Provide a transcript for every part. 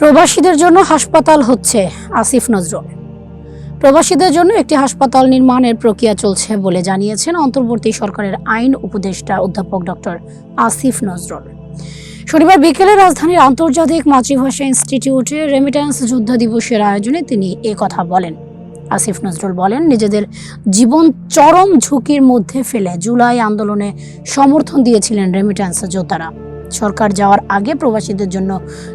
প্রবাসীদের জন্য হাসপাতাল হচ্ছে আসিফ নজরুল। প্রবাসীদের জন্য একটি হাসপাতাল নির্মাণের প্রক্রিয়া চলছে বলে জানিয়েছেন অন্তর্বর্তী সরকারের আইন উপদেষ্টা অধ্যাপক ডক্টর আসিফ নজরুল। শনিবার বিকেলে রাজধানীর আন্তর্জাতিক মাতৃভাষা ইনস্টিটিউটে রেমিট্যান্স যোদ্ধা দিবসের আয়োজনে তিনি এ কথা বলেন। আসিফ নজরুল বলেন, নিজেদের জীবন চরম ঝুঁকির মধ্যে ফেলে জুলাই আন্দোলনে সমর্থন দিয়েছিলেন রেমিট্যান্স যোদ্ধারা। সরকার যাওয়ার আগে প্রবাসীদের জন্য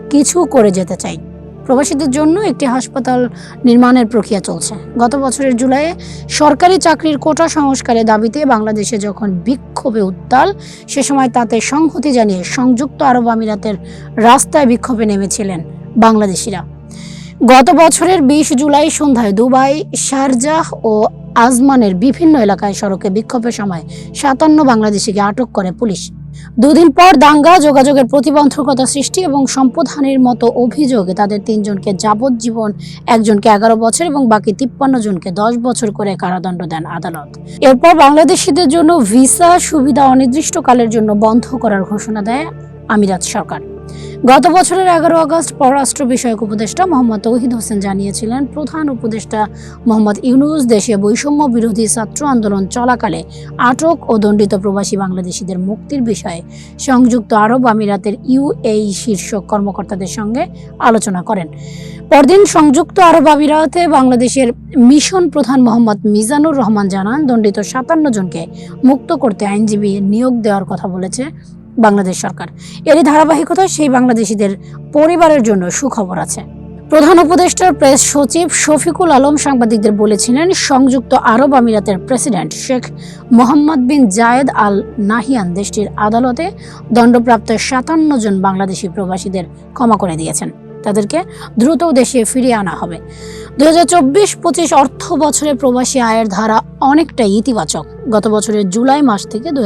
কিছু করে যেতে চাই। প্রবাসীদের জন্য একটি হাসপাতাল নির্মাণের প্রক্রিয়া চলছে। গত বছরের জুলাইয়ে সরকারি চাকরির কোটা সংস্কারের দাবিতে বাংলাদেশে যখন বিক্ষোভে উত্তাল, সে সময় তাতে সংহতি জানিয়ে সংযুক্ত আরব আমিরাতের রাস্তায় বিক্ষোভে নেমেছিলেন বাংলাদেশিরা। গত বছরের বিশ জুলাই সন্ধ্যায় দুবাই, শারজাহ ও আজমানের বিভিন্ন এলাকায় সড়কে বিক্ষোভের সময় সাতান্ন বাংলাদেশিকে আটক করে পুলিশ। দুদিন পর দাঙ্গা, যোগাযোগের প্রতিবন্ধকতা সৃষ্টি এবং সম্পদহানির মতো অভিযোগে তাদের তিনজনকে যাবজ্জীবন একজনকে এগারো বছর এবং বাকি তিপ্পান্ন জনকে দশ বছর করে কারাদণ্ড দেন আদালত। এরপর বাংলাদেশিদের জন্য ভিসা সুবিধা অনির্দিষ্টকালের জন্য বন্ধ করার ঘোষণা দেয় আমিরাত সরকার। গত বছরের এগারো আগস্ট পররাষ্ট্র বিষয়ক উপদেষ্টা মোহাম্মদ তৌহিদ হোসেন জানিয়েছিলেন, প্রধান উপদেষ্টা মোহাম্মদ ইউনুস দেশে বৈষম্য বিরোধী ছাত্র আন্দোলন চলাকালে আটক ও দণ্ডিত প্রবাসী বাংলাদেশিদের মুক্তির বিষয়ে সংযুক্ত আরব আমিরাতের ইউএই শীর্ষক কর্মকর্তাদের সঙ্গে আলোচনা করেন। পরদিন সংযুক্ত আরব আমিরাতে বাংলাদেশের মিশন প্রধান মোহাম্মদ মিজানুর রহমান জানান, দণ্ডিত সাতান্ন জনকে মুক্ত করতে আইনজীবী নিয়োগ দেওয়ার কথা বলেছে। বাংলাদেশ সরকার। এরই ধারাবাহিকতায় সেই বাংলাদেশিদের পরিবারের জন্য সুখবর আছে। প্রধান উপদেষ্টার প্রেস সচিব শফিকুল আলম সাংবাদিকদের বলেছিলেন, সংযুক্ত আরব আমিরাতের president Sheikh Mohammed bin Zayed Al Nahyan দেশটির আদালতে দণ্ডপ্রাপ্ত সাতান্ন জন বাংলাদেশি প্রবাসীদের ক্ষমা করে দিয়েছেন। তাদেরকে দ্রুত দেশে ফিরিয়ে আনা হবে। দু হাজার চব্বিশ পঁচিশ অর্থ বছরে প্রবাসী আয়ের ধারা অনেকটাই ইতিবাচক। গত বছরের জুলাই মাস থেকে দু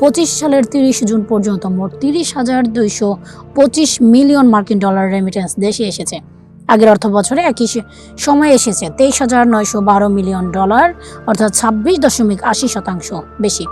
পঁচিশ সালের তিরিশ জুন পর্যন্ত মোট তিরিশ হাজার দুইশো পঁচিশ মিলিয়ন মার্কিন ডলার রেমিটেন্স দেশে এসেছে। আগের অর্থ বছরে একই সময় এসেছে তেইশ হাজার নয়শো বারো মিলিয়ন ডলার, অর্থাৎ ছাব্বিশ দশমিক আশি শতাংশ বেশি।